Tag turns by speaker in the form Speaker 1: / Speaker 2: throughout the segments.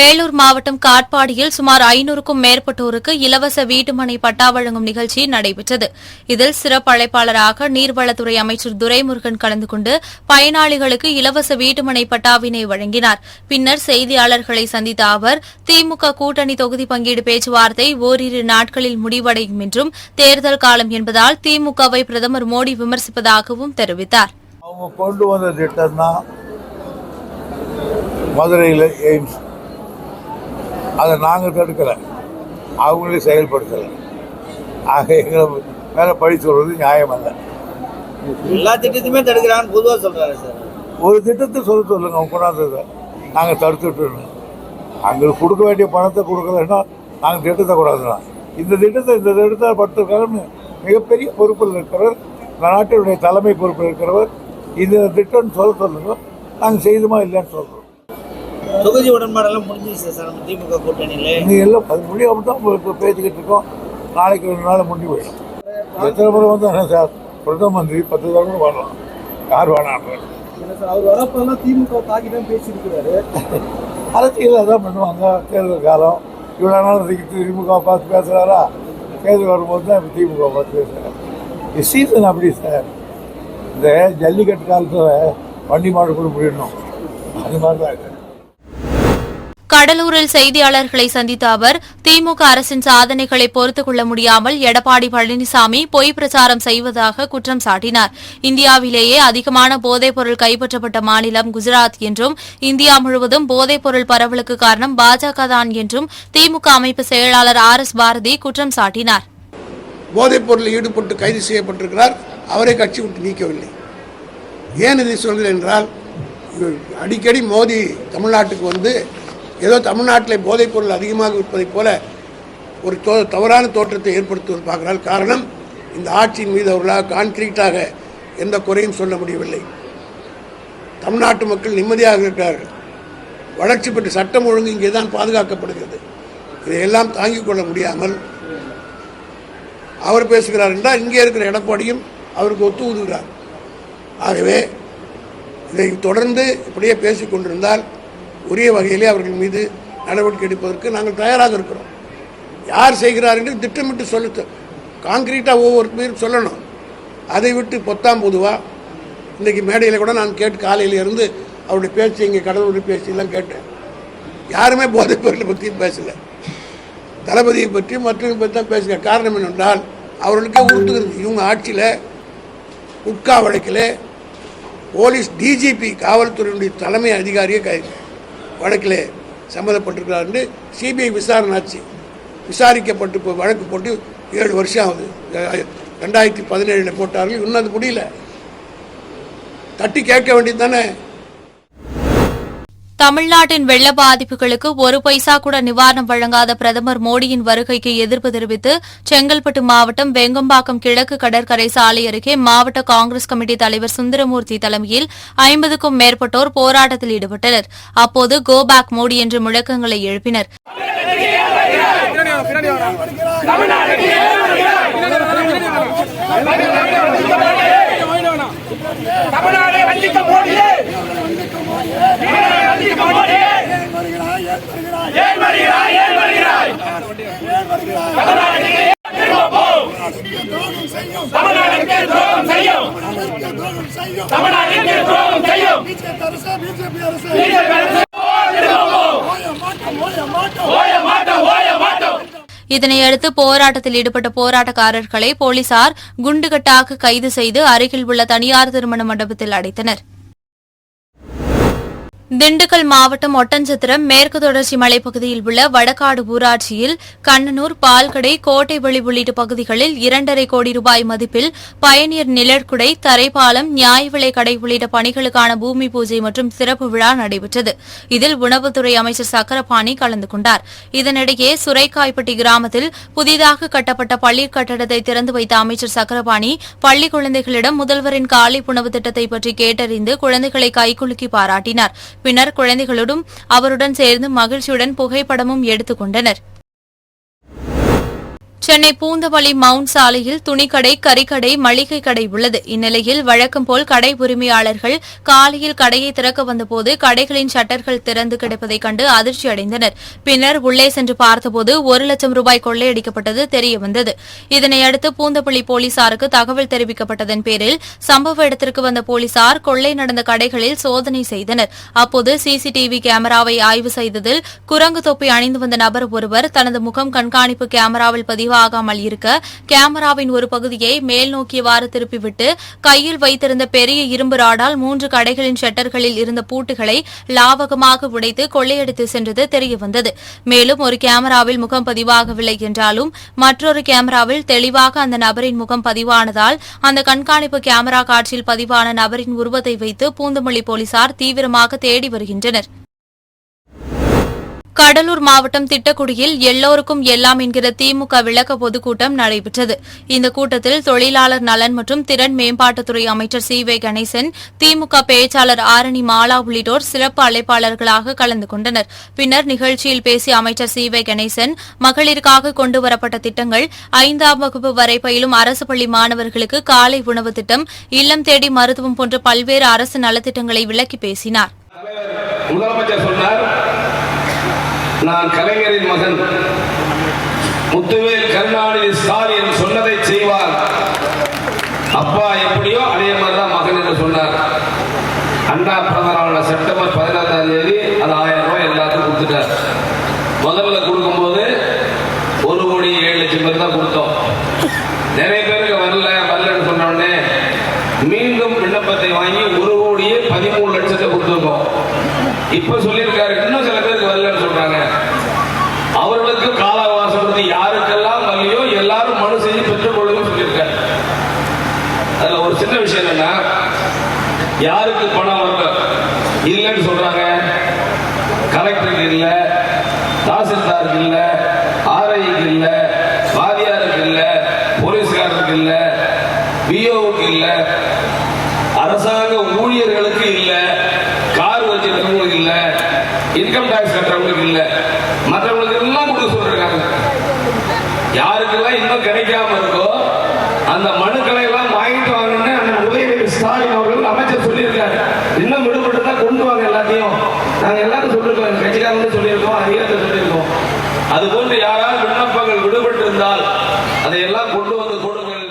Speaker 1: வேலூர் மாவட்டம் காட்பாடியில் சுமார் ஐநூறுக்கும் மேற்பட்டோருக்கு இலவச வீட்டுமனை பட்டா வழங்கும் நிகழ்ச்சி நடைபெற்றது. இதில் சிறப்பு அழைப்பாளராக நீர்வளத்துறை அமைச்சர் துரைமுருகன் கலந்து கொண்டு பயனாளிகளுக்கு இலவச வீட்டுமனை பட்டாவினை வழங்கினார். பின்னர் செய்தியாளர்களை சந்தித்த அவர் திமுக கூட்டணி தொகுதி பங்கீடு பேச்சுவார்த்தை ஓரிரு நாட்களில் முடிவடையும் என்றும் தேர்தல் காலம் என்பதால் திமுகவை பிரதமர் மோடி விமர்சிப்பதாகவும் தெரிவித்தார்.
Speaker 2: மதுரையில் எய்ம்ஸ். அதை நாங்கள் தடுக்கலை அவங்களே செயல்படுத்தலை. ஆக எங்களை மேலே பழி சொல்வது நியாயம் அல்ல.
Speaker 3: எல்லா திட்டத்தையுமே தடுக்கிறான்னு பொதுவாக சொல்றாரு சார்.
Speaker 2: ஒரு திட்டத்தை சொல்ல சொல்லுங்க அவங்க கொண்டாந்ததை. நாங்கள் தடுத்துட்டு அவங்களுக்கு கொடுக்க வேண்டிய பணத்தை கொடுக்கலன்னா நாங்கள் திட்டத்தை கூடாதுனா இந்த திட்டத்தை இந்த திட்டத்தை படுத்திருக்காருன்னு மிகப்பெரிய பொறுப்பில் இருக்கிறவர். இந்த நாட்டினுடைய தலைமை பொறுப்பில் இருக்கிறவர். இந்த திட்டம்னு சொல்ல சொல்லுங்க. நாங்கள் செய்துமா இல்லைன்னு சொல்கிறோம்
Speaker 3: தொகுதி உடன்பாடெல்லாம் முடிஞ்சிச்சு சார் நம்ம திமுக கூட்டணியில.
Speaker 2: நீ எல்லாம் அது முடியாம தான் இப்போ பேசிக்கிட்டு இருக்கோம். நாளைக்கு ரெண்டு நாள் முடிஞ்சு போயிடும். எத்தனை முறை வந்து என்ன சார் பிரதம மந்திரி பத்து தடவை கூட வரலாம். யார் வேணாம்
Speaker 4: அவர் வரப்பெல்லாம் திமுக தாக்கி தான் பேசியிருக்கிறாரு.
Speaker 2: அரசியல் அதான் பண்ணுவாங்க. தேர்தல் காலம் இவ்வளோ நாள் திமுக பார்த்து பேசுகிறாரா தேர்தல் வரும்போது தான் இப்போ திமுக பார்த்து பேசுகிறார் சீசன் அப்படி சார். இந்த ஜல்லிக்கட்டு காலத்தில் வண்டி மாடு கூட முடியணும் அது மாதிரி தான் இருக்கு
Speaker 1: கடலூரில் செய்தியாளர்களை சந்தித்த அவர் திமுக அரசின் சாதனைகளை பொறுத்துக் கொள்ள முடியாமல் எடப்பாடி பழனிசாமி பொய் பிரச்சாரம் செய்வதாக குற்றம் சாட்டினார். இந்தியாவிலேயே அதிகமான போதைப் பொருள் கைப்பற்றப்பட்ட மாநிலம் குஜராத் என்றும் இந்தியா முழுவதும் போதைப் பொருள் பரவலுக்கு காரணம் பாஜக தான் என்றும் திமுக அமைப்பு செயலாளர் ஆர் எஸ் பாரதி குற்றம் சாட்டினார்.
Speaker 5: போதைப் பொருளில் ஈடுபட்டு கைது செய்யப்பட்டிருக்கிறார். அவரை கட்சி விட்டு நீக்கவில்லை. ஏன் இதை சொல்கிறேன் என்றால் அடிக்கடி மோடி தமிழ்நாட்டுக்கு வந்து ஏதோ தமிழ்நாட்டில் போதைப் பொருள் அதிகமாக விற்பதைப் போல ஒரு தோ தவறான தோற்றத்தை ஏற்படுத்துவது பார்க்கிறார் காரணம் இந்த ஆட்சியின் மீது அவர்களாக கான்கிரீட்டாக எந்த குறையும் சொல்ல முடியவில்லை. தமிழ்நாட்டு மக்கள் நிம்மதியாக இருக்கிறார்கள். வளர்ச்சி பெற்று சட்டம் ஒழுங்கு இங்கே தான் பாதுகாக்கப்படுகிறது. இதையெல்லாம் தாங்கிக் கொள்ள முடியாமல் அவர் பேசுகிறார் என்றால் இங்கே இருக்கிற எடப்பாடியும் அவருக்கு ஒத்து ஊதுகிறார் ஆகவே இதை தொடர்ந்து இப்படியே பேசிக் கொண்டிருந்தால் உரிய வகையிலே அவர்கள் மீது நடவடிக்கை எடுப்பதற்கு நாங்கள் தயாராக இருக்கிறோம். யார் செய்கிறார் என்று திட்டமிட்டு சொல்ல காங்கிரீட்டாக ஒவ்வொரு பேரும் சொல்லணும். அதை விட்டு பொத்தாம் பொதுவாக இன்றைக்கி மேடையில் கூட நான் கேட்டு காலையில் இருந்து அவருடைய பேச்சு இங்கே கடவுளுடைய பேச்செல்லாம் கேட்டேன். யாருமே போதைப் பொருளை பற்றியும் பேசலை. தளபதியை பற்றி மற்றவங்க பற்றி தான் பேசுகிற காரணம் என்னென்றால் அவர்களுக்கே உறுத்துகிறது இவங்க ஆட்சியில் உட்கா வழக்கில் போலீஸ் டிஜிபி காவல்துறையினுடைய தலைமை அதிகாரியே கைது. வழக்கில் சம்மந்தப்பட்டிருக்கிறார் என்று சிபிஐ விசாரணை ஆச்சு விசாரிக்கப்பட்டு இப்போ வழக்கு போட்டு ஏழு வருஷம் ஆகுது. ரெண்டாயிரத்தி பதினேழில் போட்டார்கள். இன்னும் அது முடியல. தட்டி கேட்க வேண்டியது தானே?
Speaker 1: தமிழ்நாட்டின் வெள்ள பாதிப்புகளுக்கு ஒரு பைசா கூட நிவாரணம் வழங்காத பிரதமர் மோடியின் வருகைக்கு எதிர்ப்பு தெரிவித்து செங்கல்பட்டு மாவட்டம் வெங்கம்பாக்கம் கிழக்கு கடற்கரை சாலை அருகே மாவட்ட காங்கிரஸ் கமிட்டி தலைவர் சுந்தரமூர்த்தி தலைமையில் ஐம்பதுக்கும் மேற்பட்டோர் போராட்டத்தில் ஈடுபட்டனர். அப்போது கோ பேக் மோடி என்று முழக்கங்களை எழுப்பினர்.
Speaker 6: தமிழ்நாடு வஞ்சிக்க மோடியே ஏன் வருகிறாய் ஏன் வருகிறாய் தமிழ்நாட்டுக்கு திரும்ப போ. தமிழ்நாட்டுக்கு துரோகம் செய்யும் தமிழ்நாட்டுக்கு பிஜேபி செய்யும் பிஜேபி அரசு.
Speaker 1: இதனையடுத்து போராட்டத்தில் ஈடுபட்ட போராட்டக்காரர்களை போலீசார் குண்டுகட்டாக கைது செய்து அருகில் உள்ள தனியார் திருமண மண்டபத்தில் அடைத்தனர். திண்டுக்கல் மாவட்டம் ஒட்டஞ்சத்திரம் மேற்கு தொடர்ச்சி மலைப்பகுதியில் உள்ள வடக்காடு ஊராட்சியில் கண்ணனூர் பால்கடை கோட்டைவெளி உள்ளிட்ட பகுதிகளில் இரண்டரை கோடி ரூபாய் மதிப்பில் பயணியர் நிழற்குடை தரைப்பாலம் நியாய விலை கடை உள்ளிட்ட பணிகளுக்கான பூமி பூஜை மற்றும் சிறப்பு விழா நடைபெற்றது. இதில் உணவுத்துறை அமைச்சர் சக்கரபாணி கலந்து கொண்டார். இதனிடையே சுரைக்காய்பட்டி கிராமத்தில் புதிதாக கட்டப்பட்ட பள்ளி கட்டடத்தை திறந்து வைத்த அமைச்சர் சக்கரபாணி பள்ளி குழந்தைகளிடம் முதல்வரின் காலை உணவு திட்டத்தை பற்றி கேட்டறிந்து குழந்தைகளை கைகுலுக்கி பாராட்டினார். பின்னர் குழந்தைகளுடன் அவருடன் சேர்ந்து மகிழ்ச்சியுடன் புகைப்படமும் எடுத்துக் கொண்டனர் சென்னை பூந்தவளி மவுண்ட் சாலையில் துணிக்கடை கறிக்கடை மளிகை கடை உள்ளது. இந்நிலையில் வழக்கம் போல் கடை உரிமையாளர்கள் காலையில் கடையை திறக்க வந்தபோது கடைகளின் ஷட்டர்கள் திறந்து கிடப்பதைக் கண்டு அதிர்ச்சி அடைந்தனர். பின்னர் உள்ளே சென்று பார்த்தபோது ஒரு லட்சம் ரூபாய் கொள்ளையடிக்கப்பட்டது தெரியவந்தது இதனையடுத்து பூந்தப்பள்ளி போலீசாருக்கு தகவல் தெரிவிக்கப்பட்டதன் பேரில் சம்பவ இடத்திற்கு வந்த போலீசார் கொள்ளை நடந்த கடைகளில் சோதனை செய்தனர். அப்போது சிசிடிவி கேமராவை ஆய்வு செய்ததில் குரங்கு தொப்பி அணிந்து வந்த நபர் ஒருவர் தனது முகம் கண்காணிப்பு கேமராவில் பதிவு பதிவாகாமல் இருக்க கேமராவின் ஒரு பகுதியை மேல் நோக்கியவாறு திருப்பிவிட்டு கையில் வைத்திருந்த பெரிய இரும்பு ராடால் மூன்று கடைகளின் ஷட்டர்களில் இருந்த பூட்டுகளை லாவகமாக உடைத்து கொள்ளையடித்து சென்றது தெரியவந்தது. மேலும் ஒரு கேமராவில் முகம் பதிவாகவில்லை என்றாலும் மற்றொரு கேமராவில் தெளிவாக அந்த நபரின் முகம் பதிவானதால் அந்த கண்காணிப்பு கேமரா காட்சியில் பதிவான நபரின் உருவத்தை வைத்து பூந்தமல்லி போலீசார் தீவிரமாக தேடி வருகின்றனர். கடலூர் மாவட்டம் திட்டக்குடியில் எல்லோருக்கும் எல்லாம் என்கிற திமுக விளக்க பொதுக்கூட்டம் நடைபெற்றது. இந்த கூட்டத்தில் தொழிலாளர் நலன் மற்றும் திறன் மேம்பாட்டுத்துறை அமைச்சர் சி வே கணேசன் திமுக பேச்சாளர் ஆரணி மாலா உள்ளிட்டோர் சிறப்பு அழைப்பாளர்களாக கலந்து கொண்டனர். பின்னர் நிகழ்ச்சியில் பேசிய அமைச்சர் சி வே கணேசன் மகளிருக்காக கொண்டுவரப்பட்ட திட்டங்கள் ஐந்தாம் வகுப்பு வரை பயிலும் அரசு பள்ளி மாணவர்களுக்கு காலை உணவு திட்டம் இல்லம் தேடி மருத்துவம் போன்ற பல்வேறு அரசு நலத்திட்டங்களை விளக்கி பேசினார்.
Speaker 7: நான் கலைஞரின் மகன். முத்துவேல் கருணாநிதி ஸ்டாலின் சொன்னதை செய்வார். அப்பா எப்படியோ அதே மாதிரிதான் மகன் என்று சொன்னார். அண்ணா பிரதமரான செப்டம்பர் பதினாறாம் தேதி அது ஆயிரம் ரூபாய் எல்லாத்துக்கும் கொடுத்துட்டார். முதல்ல கொடுக்கும்போது ஒரு கோடி ஏழு லட்சம் பேர் தான் கொடுத்தோம். நிறைய பேருக்கு வரல வரலன்னு சொன்ன மீண்டும் விண்ணப்பத்தை வாங்கி ஒரு கோடியே பதிமூணு லட்சத்தை கொடுத்துருக்கோம். இப்ப சொல்லியிருக்காரு இன்னும் சில பேருக்கு வரலன்னு சொல்றாங்க அவர்களுக்கு கால அவகாசம் கொடுத்து யாருக்கெல்லாம் வரலையோ எல்லாரும் மனு செஞ்சு பெற்றுக்கொள்ளுங்க சொல்லியிருக்காரு அதுல ஒரு சின்ன விஷயம் என்னன்னா யாருக்கு பணம் வரல? இல்லைன்னு சொல்றாங்க. கலெக்டருக்கு இல்ல தாசில்தாருக்கு இல்ல ஆர்ஐக்கு இல்ல வாதியாருக்கு இல்ல போலீஸ்காரருக்கு இல்ல பிஓவுக்கு இல்ல அரசாங்க ஊழியர்களுக்கு இல்ல கார் வச்சிருக்கவங்களுக்கு இல்ல இன்கம் டாக்ஸ் கட்டுறவங்களுக்கு இல்ல. மற்றவங்களுக்கு எல்லாம் கொடுக்க சொல்றாங்க. யாருக்கெல்லாம் இன்னும் கிடைக்காம இருக்கோ அந்த மனுக்களை எல்லாம் வாங்கிட்டு வாங்கன்னு அண்ணன் உதயநிதி ஸ்டாலின் அவர்கள் அமைச்சர் சொல்லியிருக்காரு இன்னும் விடுபட்டு தான் கொண்டு வாங்க எல்லாத்தையும் நாங்க எல்லாரும் சொல்லிருக்கோம் எங்க கட்சிக்காரங்களும் சொல்லியிருக்கோம் அதிகாரத்தை சொல்லியிருக்கோம் அது போன்று யாரால் விண்ணப்பங்கள் விடுபட்டு இருந்தால் அதையெல்லாம் கொண்டு வந்து கொடுங்கள்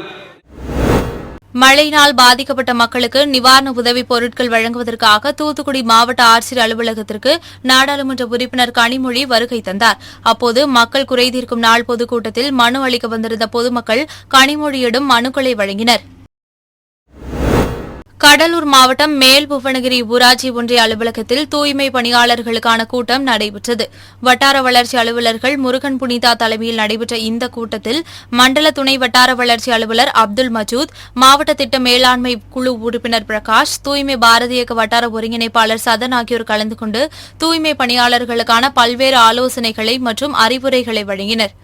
Speaker 1: மழையினால் பாதிக்கப்பட்ட மக்களுக்கு நிவாரண உதவிப் பொருட்கள் வழங்குவதற்காக தூத்துக்குடி மாவட்ட ஆட்சியர் அலுவலகத்திற்கு நாடாளுமன்ற உறுப்பினர் கனிமொழி வருகை தந்தார். அப்போது மக்கள் குறைதீர்க்கும் நாள் பொதுக்கூட்டத்தில் மனு அளிக்க வந்திருந்த பொதுமக்கள் கனிமொழியிடம் மனுக்களை வழங்கினர். கடலூர் மாவட்டம் மேல் புவனகிரி ஊராட்சி ஒன்றிய அலுவலகத்தில் தூய்மை பணியாளர்களுக்கான கூட்டம் நடைபெற்றது. வட்டார வளர்ச்சி அலுவலர்கள் முருகன் புனிதா தலைமையில் நடைபெற்ற இந்த கூட்டத்தில் மண்டல துணை வட்டார வளர்ச்சி அலுவலர் அப்துல் மஜூத் மாவட்ட திட்ட மேலாண்மை குழு உறுப்பினர் பிரகாஷ் தூய்மை பாரதி இயக்க வட்டார ஒருங்கிணைப்பாளர் சதன் ஆகியோர் கலந்து கொண்டு தூய்மை பணியாளர்களுக்கான பல்வேறு ஆலோசனைகளை மற்றும் அறிவுரைகளை வழங்கினர்.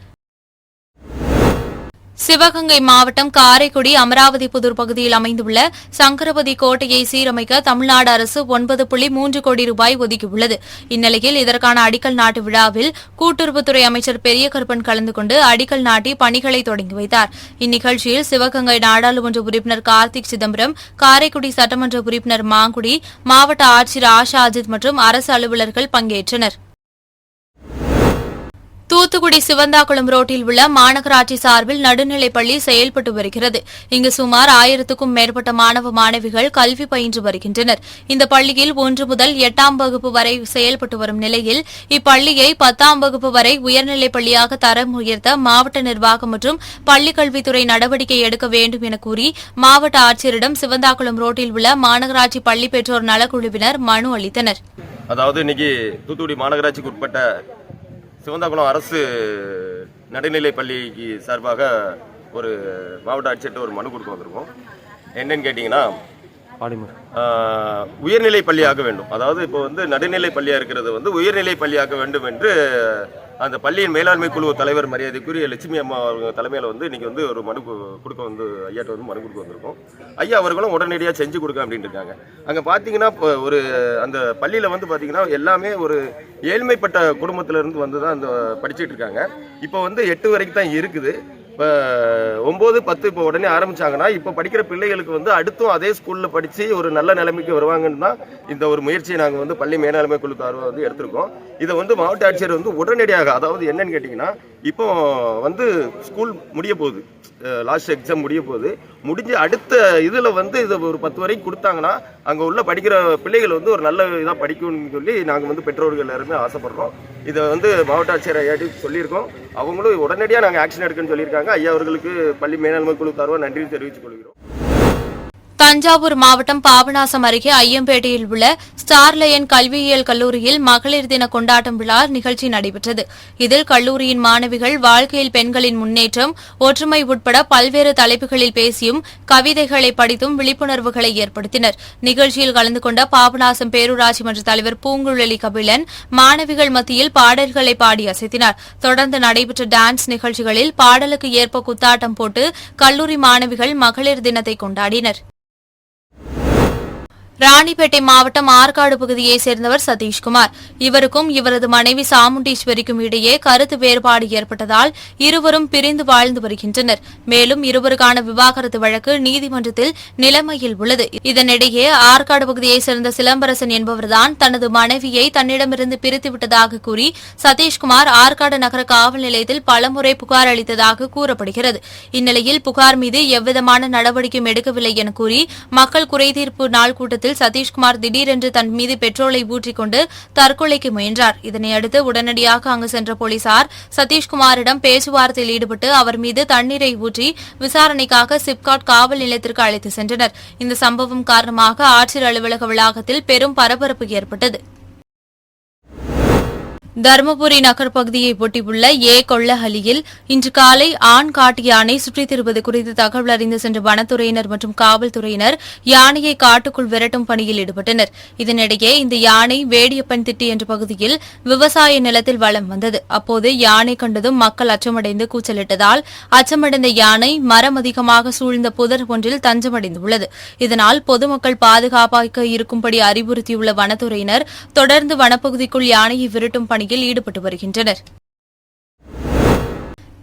Speaker 1: சிவகங்கை மாவட்டம் காரைக்குடி அமராவதி புதூர் பகுதியில் அமைந்துள்ள சங்கரபதி கோட்டையை சீரமைக்க தமிழ்நாடு அரசு ஒன்பது புள்ளி மூன்று கோடி ரூபாய் ஒதுக்கியுள்ளது. இந்நிலையில் இதற்கான அடிக்கல் நாட்டு விழாவில் கூட்டுறவுத்துறை அமைச்சர் பெரிய கருப்பன் கலந்து கொண்டு அடிக்கல் நாட்டி பணிகளை தொடங்கி வைத்தார். இந்நிகழ்ச்சியில் சிவகங்கை நாடாளுமன்ற உறுப்பினர் கார்த்திக் சிதம்பரம் காரைக்குடி சட்டமன்ற உறுப்பினர் மாங்குடி மாவட்ட ஆட்சியர் ஆஷா அஜித் மற்றும் அரசு அலுவலர்கள் பங்கேற்றனர். தூத்துக்குடி சிவந்தாக்குளம் ரோட்டில் உள்ள மாநகராட்சி சார்பில் நடுநிலைப்பள்ளி செயல்பட்டு வருகிறது. இங்கு சுமார் ஆயிரத்துக்கும் மேற்பட்ட மாணவ மாணவிகள் கல்வி பயின்று வருகின்றனர். இந்த பள்ளியில் ஒன்று முதல் எட்டாம் வகுப்பு வரை செயல்பட்டு வரும் நிலையில் இப்பள்ளியை பத்தாம் வகுப்பு வரை உயர்நிலைப் பள்ளியாக தரம் உயர்த்த மாவட்ட நிர்வாகம் மற்றும் பள்ளிக்கல்வித்துறை நடவடிக்கை எடுக்க வேண்டும் என கூறி மாவட்ட ஆட்சியரிடம் சிவந்தாக்குளம் ரோட்டில் உள்ள மாநகராட்சி பள்ளி பெற்றோர் நலக்குழுவினர் மனு அளித்தனர்.
Speaker 8: அதாவது இன்னைக்கு தூத்துக்குடி மாநகராட்சிக்கு உட்பட்ட சிவந்தாகுளம் அரசு நடுநிலை பள்ளிக்கு சார்பாக ஒரு மாவட்ட ஆட்சியர்கிட்ட ஒரு மனு கொடுக்க வந்திருக்கோம். என்னன்னு கேட்டிங்கன்னா உயர்நிலை பள்ளியாக வேண்டும். அதாவது இப்போ வந்து நடுநிலை பள்ளியாக இருக்கிறது வந்து உயர்நிலை பள்ளியாக வேண்டும் என்று அந்த பள்ளியின் மேலாண்மை குழு தலைவர் மரியாதைக்குரிய லட்சுமி அம்மா அவங்க தலைமையில் வந்து இன்னைக்கு வந்து ஒரு மனு கொடுக்க வந்து ஐயாட்ட வந்து மனு கொடுக்க வந்திருக்கோம். ஐயா அவர்களும் உடனடியாக செஞ்சு கொடுக்க அப்படின்னு இருக்காங்க. அங்கே பார்த்தீங்கன்னா இப்போ ஒரு அந்த பள்ளியில் வந்து பார்த்தீங்கன்னா எல்லாமே ஒரு ஏழ்மைப்பட்ட குடும்பத்திலேருந்து வந்து தான் அந்த படிச்சுட்டு இருக்காங்க. இப்போ வந்து எட்டு வரைக்கும் தான் இருக்குது. இப்போ ஒம்பது பத்து இப்போ உடனே ஆரம்பிச்சாங்கன்னா இப்போ படிக்கிற பிள்ளைகளுக்கு வந்து அடுத்தும் அதே ஸ்கூலில் படித்து ஒரு நல்ல நிலைமைக்கு வருவாங்கன்னு தான் இந்த ஒரு முயற்சியை நாங்கள் வந்து பள்ளி மேலாண்மை குழு சார்பாக வந்து எடுத்திருக்கோம். இதை வந்து மாவட்ட ஆட்சியர் வந்து உடனடியாக அதாவது என்னன்னு கேட்டிங்கன்னா இப்போ வந்து ஸ்கூல் முடிய போகுது. லாஸ்ட் எக்ஸாம் முடிய போகுது. முடிஞ்சு அடுத்த இதில் வந்து இதை ஒரு பத்து வரைக்கும் கொடுத்தாங்கன்னா அங்கே உள்ள படிக்கிற பிள்ளைகள் வந்து ஒரு நல்ல இதாக படிக்கும்னு சொல்லி நாங்கள் வந்து பெற்றோர்கள் எல்லாருமே ஆசைப்படுறோம். இதை வந்து மாவட்ட ஆட்சியர் ஐயாட்டி சொல்லியிருக்கோம். அவங்களும் உடனடியாக நாங்கள் ஆக்ஷன் எடுக்கணும்னு சொல்லியிருக்காங்க. ஐயா அவர்களுக்கு பள்ளி மேலாண்மை குழு சார்பாக நன்றி தெரிவித்துக் கொள்கிறோம்.
Speaker 1: தஞ்சாவூர் மாவட்டம் பாபநாசம் அருகே ஐயம்பேட்டையில் உள்ள ஸ்டார்லயன் கல்வியியல் கல்லூரியில் மகளிர் தின கொண்டாட்டம் விழா நிகழ்ச்சி நடைபெற்றது. இதில் கல்லூரியின் மாணவிகள் வாழ்க்கையில் பெண்களின் முன்னேற்றம் ஒற்றுமை உட்பட பல்வேறு தலைப்புகளில் பேசியும் கவிதைகளை படித்தும் விழிப்புணர்வுகளை ஏற்படுத்தினர். நிகழ்ச்சியில் கலந்து கொண்ட பாபநாசம் பேரூராட்சி மன்ற தலைவர் பூங்குழலி கபிலன் மாணவிகள் மத்தியில் பாடல்களை பாடி அசைத்தினார். தொடர்ந்து நடைபெற்ற டான்ஸ் நிகழ்ச்சிகளில் பாடலுக்கு ஏற்ப குத்தாட்டம் போட்டு கல்லூரி மாணவிகள் மகளிர் தினத்தை கொண்டாடினர். ராணிப்பேட்டை மாவட்டம் ஆற்காடு பகுதியைச் சேர்ந்தவர் சதீஷ்குமார். இவருக்கும் இவரது மனைவி சாமுண்டீஸ்வரிக்கும் இடையே கருத்து வேறுபாடு ஏற்பட்டதால் இருவரும் பிரிந்து வாழ்ந்து வருகின்றனர். மேலும் இருவருக்கான விவாகரத்து வழக்கு நீதிமன்றத்தில் நிலைமையில் உள்ளது. இதனிடையே ஆற்காடு பகுதியைச் சேர்ந்த சிலம்பரசன் என்பவர்தான் தனது மனைவியை தன்னிடமிருந்து பிரித்துவிட்டதாக கூறி சதீஷ்குமார் ஆற்காடு நகர காவல் நிலையத்தில் பலமுறை புகார் அளித்ததாக கூறப்படுகிறது. இந்நிலையில் புகார் மீது எவ்விதமான நடவடிக்கையும் எடுக்கவில்லை என கூறி மக்கள் குறைதீர்ப்பு நாள் கூட்டத்தில் சதீஷ்குமார் திடீரென்று தன் மீது பெட்ரோலை ஊற்றிக்கொண்டு தற்கொலைக்கு முயன்றார். இதனையடுத்து உடனடியாக அங்கு சென்ற போலீசார் சதீஷ்குமாரிடம் பேச்சுவார்த்தையில் ஈடுபட்டு அவர் மீது தண்ணீரை ஊற்றி விசாரணைக்காக சிப்காட் காவல் நிலையத்திற்கு அழைத்து சென்றனர். இந்த சம்பவம் காரணமாக ஆட்சியர் அலுவலக வளாகத்தில் பெரும் பரபரப்பு ஏற்பட்டது. தருமபுரி நகர் பகுதியை ஒட்டியுள்ள ஏ கொள்ளஹலியில் இன்று காலை ஆண் காட்டு யானை சுற்றித் திருப்பது குறித்து தகவல் அறிந்து சென்ற வனத்துறையினர் மற்றும் காவல்துறையினர் யானையை காட்டுக்குள் விரட்டும் பணியில் ஈடுபட்டனர். இதனிடையே இந்த யானை வேடியப்பன் திட்டு என்ற பகுதியில் விவசாய நிலத்தில் வலம் வந்தது. அப்போது யானை கண்டதும் மக்கள் அச்சமடைந்து கூச்சலிட்டதால் அச்சமடைந்த யானை மரம் அதிகமாக சூழ்ந்த புதர் ஒன்றில் தஞ்சமடைந்துள்ளது இதனால் பொதுமக்கள் பாதுகாப்பாக இருக்கும்படி அறிவுறுத்தியுள்ள வனத்துறையினர் தொடர்ந்து வனப்பகுதிக்குள் யானையை விரட்டும் பணி பணியில் ஈடுபட்டு வருகின்றனர்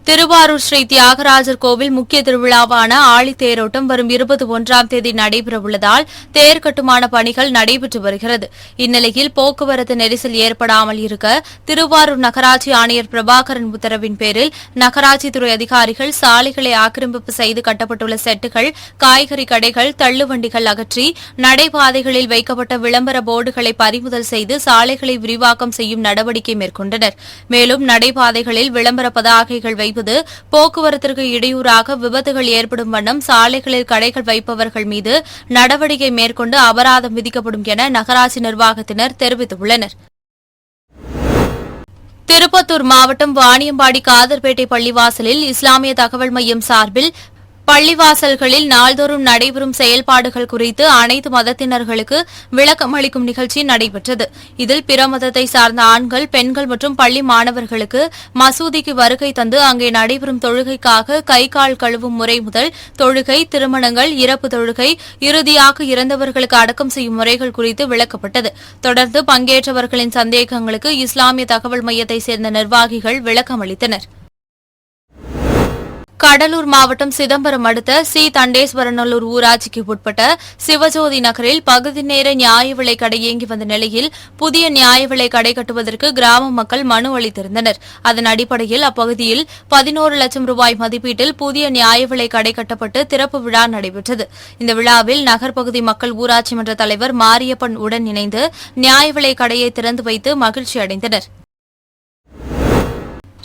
Speaker 1: திருவாரூர் ஸ்ரீ தியாகராஜர் கோவில் முக்கிய திருவிழாவான ஆழித்தேரோட்டம் வரும் இருபத்தி ஒன்றாம் தேதி நடைபெறவுள்ளதால் தேர் கட்டுமான பணிகள் நடைபெற்று வருகிறது. இந்நிலையில் போக்குவரத்து நெரிசல் ஏற்படாமல் இருக்க திருவாரூர் நகராட்சி ஆணையர் பிரபாகரன் உத்தரவின் பேரில் நகராட்சித்துறை அதிகாரிகள் சாலைகளை ஆக்கிரமிப்பு செய்து கட்டப்பட்டுள்ள செட்டுகள் காய்கறி கடைகள் தள்ளுவண்டிகள் அகற்றி நடைபாதைகளில் வைக்கப்பட்ட விளம்பர போர்டுகளை பறிமுதல் செய்து சாலைகளை விரிவாக்கம் செய்யும் நடவடிக்கை மேற்கொண்டனர். மேலும் நடைபாதைகளில் விளம்பர பதாகைகள் வைப்பது போக்குவரத்திற்கு இடையூறாக விபத்துகள் ஏற்படும் வண்ணம் சாலைகளில் கடைகள் வைப்பவர்கள் மீது நடவடிக்கை மேற்கொண்டு அபராதம் விதிக்கப்படும் என நகராட்சி நிர்வாகத்தினர் தெரிவித்துள்ளனர். திருப்பத்தூர் மாவட்டம் வாணியம்பாடி காதர்பேட்டை பள்ளிவாசலில் இஸ்லாமிய தகவல் மையம் சார்பில் பள்ளிவாசல்களில் நாள்தோறும் நடைபெறும் செயல்பாடுகள் குறித்து அனைத்து மதத்தினர்களுக்கு விளக்கம் அளிக்கும் நிகழ்ச்சி நடைபெற்றது. இதில் பிற மதத்தை சார்ந்த ஆண்கள் பெண்கள் மற்றும் பள்ளி மாணவர்களுக்கு மசூதிக்கு வருகை தந்து அங்கே நடைபெறும் தொழுகைக்காக கை கால் கழுவும் முறை முதல் தொழுகை திருமணங்கள் இறப்பு தொழுகை இறுதியாக இறந்தவர்களுக்கு அடக்கம் செய்யும் முறைகள் குறித்து விளக்கப்பட்டது. தொடர்ந்து பங்கேற்றவர்களின் சந்தேகங்களுக்கு இஸ்லாமிய தகவல் மையத்தை சேர்ந்த நிர்வாகிகள் விளக்கம் அளித்தனா் கடலூர் மாவட்டம் சிதம்பரம் அடுத்த சி. தண்டேஸ்வரநல்லூர் ஊராட்சிக்கு உட்பட்ட சிவஜோதி நகரில் பகுதி நேர நியாய விலை கடை இயங்கி வந்த நிலையில் புதிய நியாய விலை கடை கட்டுவதற்கு கிராம மக்கள் மனு அளித்திருந்தனர். அதன் அடிப்படையில் அப்பகுதியில் பதினோரு லட்சம் ரூபாய் மதிப்பீட்டில் புதிய நியாய விலை கடை கட்டப்பட்டு திறப்பு விழா நடைபெற்றது. இந்த விழாவில் நகர்ப்பகுதி மக்கள் ஊராட்சி மன்ற தலைவர் மாரியப்பன் உடன் இணைந்து நியாய விலை கடையை திறந்து வைத்து மகிழ்ச்சி அடைந்தனர்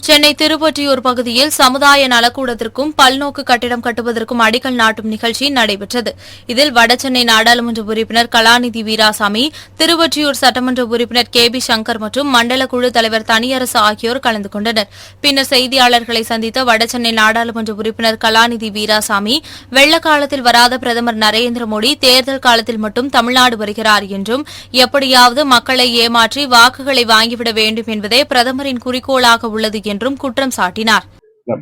Speaker 1: சென்னை திருவொற்றியூர் பகுதியில் சமுதாய நலக்கூடத்திற்கும் பல்நோக்கு கட்டிடம் கட்டுவதற்கும் அடிக்கல் நாட்டும் நிகழ்ச்சி நடைபெற்றது. இதில் வடசென்னை நாடாளுமன்ற உறுப்பினர் கலாநிதி வீராசாமி திருவொற்றியூர் சட்டமன்ற உறுப்பினர் கே பி சங்கர் மற்றும் மண்டல குழு தலைவர் தனியரசு ஆகியோர் கலந்து கொண்டனர். பின்னர் செய்தியாளர்களை சந்தித்த வடசென்னை நாடாளுமன்ற உறுப்பினர் கலாநிதி வீராசாமி வெள்ள காலத்தில் வராத பிரதமர் நரேந்திர மோடி தேர்தல் காலத்தில் மட்டும் தமிழ்நாடு வருகிறார் என்றும் எப்படியாவது மக்களை ஏமாற்றி வாக்குகளை வாங்கிவிட வேண்டும் என்பதே பிரதமரின் குறிக்கோளாக உள்ளது என்றும் குற்றம் சாட்டினார்.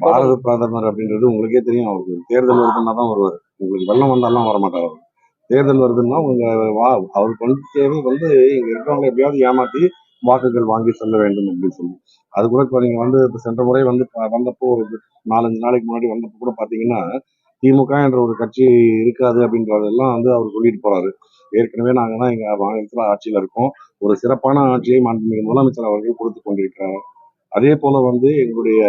Speaker 9: பாரத பிரதமர் அப்படின்றது உங்களுக்கே தெரியும். அவருக்கு தேர்தல் வருதுன்னா தான் வருவார். உங்களுக்கு வெள்ளம் வந்தாலும் வர மாட்டார் அவர். தேர்தல் வருதுன்னா உங்க வா அவருக்கு வந்து தேவை வந்து இங்க இருக்கிறவங்க எப்படியாவது ஏமாத்தி வாக்குகள் வாங்கி செல்ல வேண்டும் அப்படின்னு சொல்லி. அது கூட இப்போ நீங்க வந்து இப்போ சென்ற முறை வந்து ப- வந்தப்போ ஒரு நாலஞ்சு நாளைக்கு முன்னாடி வந்தப்போ கூட பாத்தீங்கன்னா திமுக என்ற ஒரு கட்சி இருக்காது அப்படின்றதெல்லாம் வந்து அவர் சொல்லிட்டு போறாரு. ஏற்கனவே நாங்க தான் எங்க மாநிலத்தில் ஆட்சியில இருக்கோம். ஒரு சிறப்பான ஆட்சியை மாண்புமிகு முதலமைச்சர் அவர்கள் கொடுத்து கொண்டிருக்கிறார். அதே போல வந்து எங்களுடைய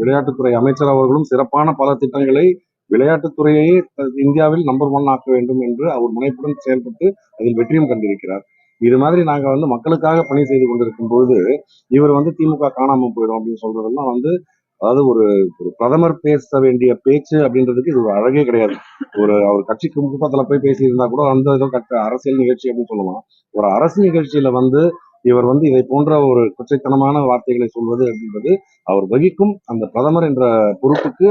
Speaker 9: விளையாட்டுத்துறை அமைச்சர் அவர்களும் சிறப்பான பல திட்டங்களை விளையாட்டுத்துறையையே இந்தியாவில் நம்பர் ஒன் ஆக்க வேண்டும் என்று அவர் முனைப்புடன் செயல்பட்டு அதில் வெற்றியும் கண்டிருக்கிறார். இது மாதிரி நாங்க வந்து மக்களுக்காக பணி செய்து கொண்டிருக்கும் பொழுது இவர் வந்து திமுக காணாம போயிடும் அப்படின்னு சொல்றதெல்லாம் வந்து அதாவது ஒரு ஒரு பிரதமர் பேச வேண்டிய பேச்சு அப்படின்றதுக்கு இது ஒரு அழகே கிடையாது. ஒரு அவர் கட்சிக்கு கூட்டத்துல போய் பேசியிருந்தா கூட அந்த ஏதோ கட்ட அரசியல் நிகழ்ச்சி அப்படின்னு சொல்லலாம். ஒரு அரசு நிகழ்ச்சியில வந்து இவர் வந்து இதை போன்ற ஒரு குற்றத்தனமான வார்த்தைகளை சொல்வது அப்படின்றது அவர் வகிக்கும் அந்த பிரதமர் என்ற பொறுப்புக்கு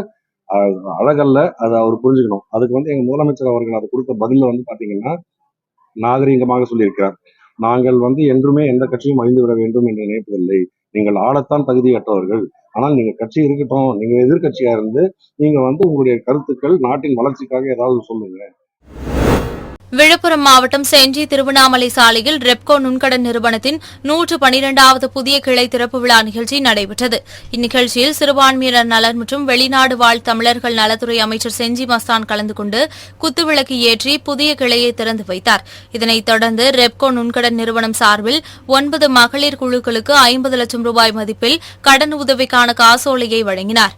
Speaker 9: அஹ், அழகல்ல. அதை அவர் புரிஞ்சுக்கணும். அதுக்கு வந்து எங்க முதலமைச்சர் அவர்கள் அதை கொடுத்த பதில வந்து பாத்தீங்கன்னா நாகரீகமாக சொல்லியிருக்கிறார். நாங்கள் வந்து என்றுமே எந்த கட்சியும் அழிந்து விட வேண்டும் என்று நினைப்பதில்லை. நீங்கள் ஆளத்தான் தகுதியற்றவர்கள். ஆனால் நீங்க கட்சி இருக்கட்டும். நீங்க எதிர்கட்சியா இருந்து நீங்க வந்து உங்களுடைய கருத்துக்கள் நாட்டின் வளர்ச்சிக்காக ஏதாவது சொல்லுங்க
Speaker 1: விழுப்புரம் மாவட்டம் செஞ்சி திருவண்ணாமலை சாலையில் ரெப்கோ நுண்கடன் நிறுவனத்தின் நூற்று பனிரெண்டாவது புதிய கிளை திறப்பு விழா நிகழ்ச்சி நடைபெற்றது. இந்நிகழ்ச்சியில் சிறுபான்மையினர் நலன் மற்றும் வெளிநாடு வாழ் தமிழர்கள் நலத்துறை அமைச்சர் செஞ்சி மஸ்தான் கலந்து கொண்டு குத்துவிளக்கு ஏற்றி புதிய கிளையை திறந்து வைத்தார். இதனைத் தொடர்ந்து ரெப்கோ நுண்கடன் நிறுவனம் சார்பில் ஒன்பது மகளிர் குழுக்களுக்கு ஐம்பது லட்சம் ரூபாய் மதிப்பில் கடன் உதவிக்கான காசோலையை வழங்கினார்.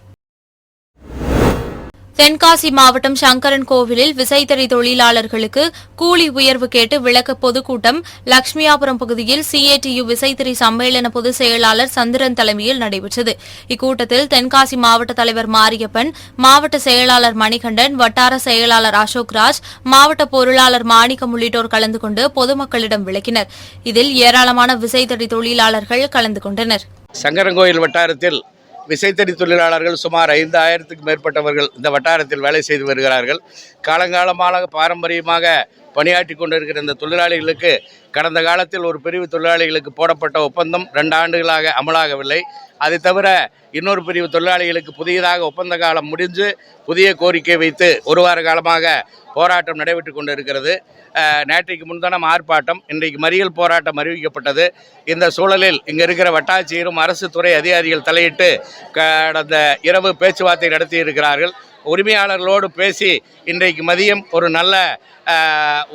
Speaker 1: தென்காசி மாவட்டம் சங்கரன் கோவிலில் விசைத்தறி தொழிலாளர்களுக்கு கூலி உயர்வு கேட்டு விளக்க பொதுக்கூட்டம் லட்சுமியாபுரம் பகுதியில் சிஏடியு விசைத்தறி சம்மேளன பொதுச் செயலாளர் சந்திரன் தலைமையில் நடைபெற்றது. இக்கூட்டத்தில் தென்காசி மாவட்ட தலைவர் மாரியப்பன் மாவட்ட செயலாளர் மணிகண்டன் வட்டார செயலாளர் அசோக்ராஜ் மாவட்ட பொருளாளர் மாணிக்கம் உள்ளிட்டோர் கலந்து கொண்டு பொதுமக்களிடம் விளக்கினர். இதில் ஏராளமான விசைத்தறி தொழிலாளர்கள் கலந்து கொண்டனர்.
Speaker 10: சங்கரங்கோயில் வட்டாரத்தில் விசைத்தறி தொழிலாளர்கள் சுமார் ஐந்து ஆயிரத்துக்கு மேற்பட்டவர்கள் இந்த வட்டாரத்தில் வேலை செய்து வருகிறார்கள். காலங்காலமாக பாரம்பரியமாக பணியாற்றி கொண்டிருக்கிற இந்த தொழிலாளிகளுக்கு கடந்த காலத்தில் ஒரு பிரிவு தொழிலாளிகளுக்கு போடப்பட்ட ஒப்பந்தம் ரெண்டு ஆண்டுகளாக அமலாகவில்லை. அதை தவிர இன்னொரு பிரிவு தொழிலாளிகளுக்கு புதியதாக ஒப்பந்த காலம் முடிஞ்சு புதிய கோரிக்கை வைத்து ஒரு வார காலமாக போராட்டம் நடைபெற்று கொண்டிருக்கிறது. இருக்கிறது நேற்றைக்கு முன்தினம் ஆர்ப்பாட்டம் இன்றைக்கு மறியல் போராட்டம் அறிவிக்கப்பட்டது. இந்த சூழலில் இங்கே இருக்கிற வட்டாட்சியரும் அரசு துறை அதிகாரிகள் தலையிட்டு கடந்த இரவு பேச்சுவார்த்தை நடத்தி இருக்கிறார்கள் உரிமையாளர்களோடு பேசி இன்றைக்கு மதியம் ஒரு நல்ல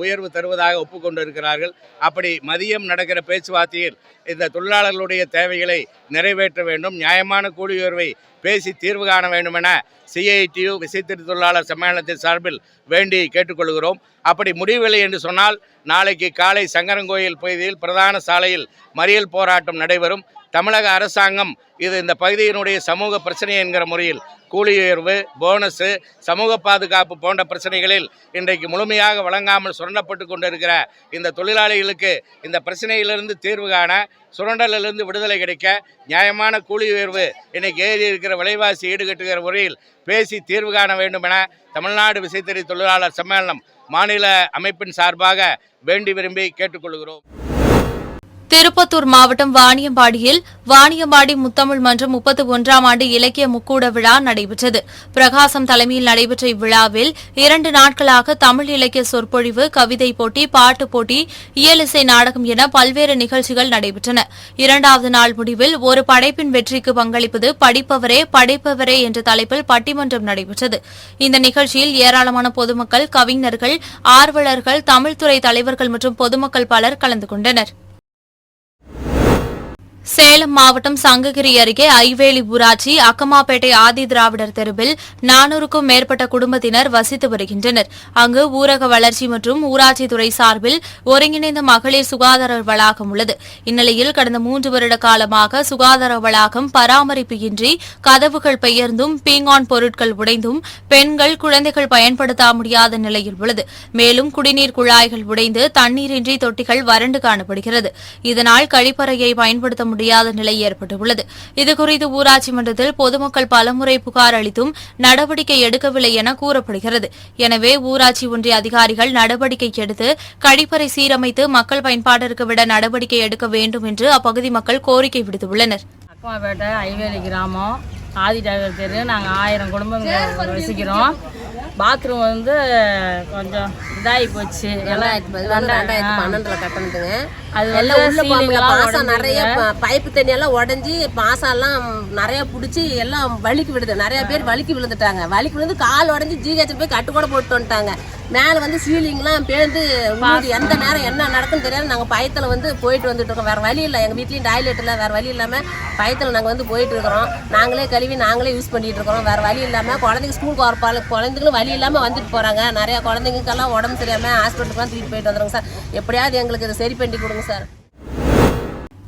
Speaker 10: உயர்வு தருவதாக ஒப்புக்கொண்டு இருக்கிறார்கள் அப்படி மதியம் நடக்கிற பேச்சுவார்த்தையில் இந்த தொழிலாளர்களுடைய தேவைகளை நிறைவேற்ற வேண்டும் நியாயமான கூலி உயர்வை பேசி தீர்வு காண வேண்டும் என சிஐடியு விசைத்திரு தொழிலாளர் சம்மேளனத்தின் சார்பில் வேண்டி கேட்டுக்கொள்கிறோம். அப்படி முடியவில்லை என்று சொன்னால் நாளைக்கு காலை சங்கரங்கோயில் பகுதியில் பிரதான சாலையில் மறியல் போராட்டம் நடைபெறும். தமிழக அரசாங்கம் இது இந்த பகுதியினுடைய சமூக பிரச்சனை என்கிற முறையில் கூலி உயர்வு போனஸு சமூக பாதுகாப்பு போன்ற பிரச்சனைகளில் இன்றைக்கு முழுமையாக வழங்காமல் சுரண்டப்பட்டு கொண்டிருக்கிற இந்த தொழிலாளிகளுக்கு இந்த பிரச்சனையிலிருந்து தீர்வு காண சுரண்டலிலிருந்து விடுதலை கிடைக்க நியாயமான கூலி உயர்வு இன்றைக்கு ஏறி இருக்கிற விலைவாசி ஈடுகட்டுகிற முறையில் பேசி தீர்வு காண வேண்டும் என தமிழ்நாடு விசைத்தறி தொழிலாளர் சம்மேளனம் மாநில அமைப்பின் சார்பாக வேண்டி விரும்பி கேட்டுக்கொள்கிறோம்.
Speaker 1: திருப்பத்தூர் மாவட்டம் வாணியம்பாடியில் வாணியம்பாடி முத்தமிழ் மன்றம் முப்பத்தி ஒன்றாம் ஆண்டு இலக்கிய முக்கூட விழா நடைபெற்றது. பிரகாசம் தலைமையில் நடைபெற்ற இவ்விழாவில் இரண்டு நாட்களாக தமிழ் இலக்கிய சொற்பொழிவு கவிதை போட்டி பாட்டு போட்டி இயலிசை நாடகம் என பல்வேறு நிகழ்ச்சிகள் நடைபெற்றன. இரண்டாவது நாள் முடிவில் ஒரு படைப்பின் வெற்றிக்கு பங்களிப்பது படிப்பவரே படைப்பவரே என்ற தலைப்பில் பட்டிமன்றம் நடைபெற்றது. இந்த நிகழ்ச்சியில் ஏராளமான பொதுமக்கள் கவிஞர்கள் ஆர்வலர்கள் தமிழ்துறை தலைவர்கள் மற்றும் பொதுமக்கள் பலர் கலந்து கொண்டனர். சேலம் மாவட்டம் சங்ககிரி அருகே ஐவேலி ஊராட்சி அக்கமாப்பேட்டை ஆதி திராவிடர் தெருவில் நானூறுக்கும் மேற்பட்ட குடும்பத்தினர் வசித்து வருகின்றனர். அங்கு ஊரக வளர்ச்சி மற்றும் ஊராட்சித்துறை சார்பில் ஒருங்கிணைந்த மகளிர் சுகாதார வளாகம் உள்ளது. இந்நிலையில் கடந்த மூன்று வருட காலமாக சுகாதார வளாகம் பராமரிப்பு இன்றி கதவுகள் பெயர்ந்தும் பீங்கான் பொருட்கள் உடைந்தும் பெண்கள் குழந்தைகள் பயன்படுத்த முடியாத நிலையில் உள்ளது. மேலும் குடிநீர் குழாய்கள் உடைந்து தண்ணீரின்றி தொட்டிகள் வறண்டு காணப்படுகிறது. இதனால் கழிப்பறையை பயன்படுத்த முடியாத நிலை ஏற்பட்டுள்ளது. இதுகுறித்து ஊராட்சி மன்றத்தில் பொதுமக்கள் பலமுறை புகார் அளித்தும் நடவடிக்கை எடுக்கவில்லை என கூறப்படுகிறது. எனவே ஊராட்சி ஒன்றிய அதிகாரிகள் நடவடிக்கை எடுத்து கழிப்பறை சீரமைத்து மக்கள் பயன்பாட்டிற்கு விட நடவடிக்கை எடுக்க வேண்டும் என்று அப்பகுதி மக்கள் கோரிக்கை விடுத்துள்ளனர்.
Speaker 11: ஐவேலி கிராமம். ஆதி டிரைவர் தெரு நாங்கள் ஆயிரம் குடும்பம் வசிக்கிறோம். பாத்ரூம் வந்து கொஞ்சம் இதாகி போச்சு.
Speaker 12: ரெண்டாயிரத்தி ரெண்டாயிரத்தி பன்னெண்டுல கட்டணுதுங்க
Speaker 11: அது
Speaker 12: எல்லாம் உள்ள பாசம் நிறைய பைப்பு தண்ணி எல்லாம் உடஞ்சி பாசம் எல்லாம் நிறைய பிடிச்சி எல்லாம் வலிக்கு விடுது நிறைய பேர் வலிக்கு விழுந்துட்டாங்க. வலிக்கு விழுந்து கால் உடஞ்சி ஜிஹெச் போய் கட்டு கூட போட்டு வந்துட்டாங்க. மேலே வந்து சீலிங்லாம் பேர்ந்து எந்த நேரம் என்ன நடக்குன்னு தெரியாது. நாங்கள் பயத்தில் வந்து போயிட்டு வந்துட்டு இருக்கோம். வேற வழி இல்லை. எங்கள் வீட்லேயும் டாய்லெட் இல்லை. வேற வழி இல்லாமல் பயத்தில் நாங்கள் வந்து போயிட்டு இருக்கிறோம். நாங்களே கழுவி நாங்களே யூஸ் பண்ணிட்டு இருக்கிறோம் வேற வழி இல்லாமல் குழந்தைங்க ஸ்கூலுக்கு வரப்பால குழந்தைங்களும் வழி இல்லாமல் வந்துட்டு போகிறாங்க நிறையா குழந்தைங்களுக்கெல்லாம் உடம்பு சரியாமல் ஹாஸ்பிட்டலுக்குலாம் தூக்கிட்டு போயிட்டு வந்துருங்க சார். எப்படியாவது எங்களுக்கு இதை சரி பண்ணி கொடுங்க சார்.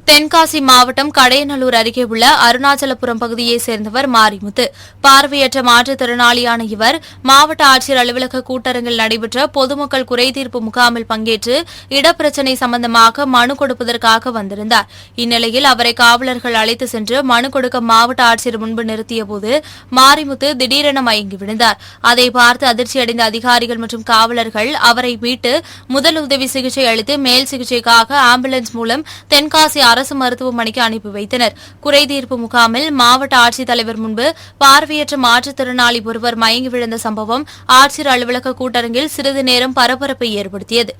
Speaker 1: தென்காசி மாவட்டம் கடையநல்லூர் அருகே உள்ள அருணாச்சலபுரம் பகுதியைச் சேர்ந்தவர் மாரிமுத்து. பார்வையற்ற மாற்றுத்திறனாளியான இவர் மாவட்ட ஆட்சியர் அலுவலக கூட்டரங்கில் நடைபெற்ற பொதுமக்கள் குறைதீர்ப்பு முகாமில் பங்கேற்று இடப்பிரச்சினை சம்பந்தமாக மனு கொடுப்பதற்காக வந்திருந்தார். இந்நிலையில் அவரை காவலர்கள் அழைத்து சென்று மனு கொடுக்க மாவட்ட ஆட்சியர் முன்பு நிறுத்தியபோது மாரிமுத்து திடீரென மயங்கி விழுந்தார். அதை பார்த்து அதிர்ச்சியடைந்த அதிகாரிகள் மற்றும் காவலர்கள் அவரை மீட்டு முதலுதவி சிகிச்சை அளித்து மேல் சிகிச்சைக்காக ஆம்புலன்ஸ் மூலம் தென்காசி அரசு மருத்துவமனைக்கு அனுப்பி வைத்தனர். குறைதீர்ப்பு முகாமில் மாவட்ட ஆட்சித்தலைவர் முன்பு பார்வையற்ற மாற்றுத்திறனாளி ஒருவர் மயங்கி விழுந்த சம்பவம் ஆட்சியர் அலுவலக கூட்டரங்கில் சிறிது நேரம் பரபரப்பை ஏற்படுத்தியது.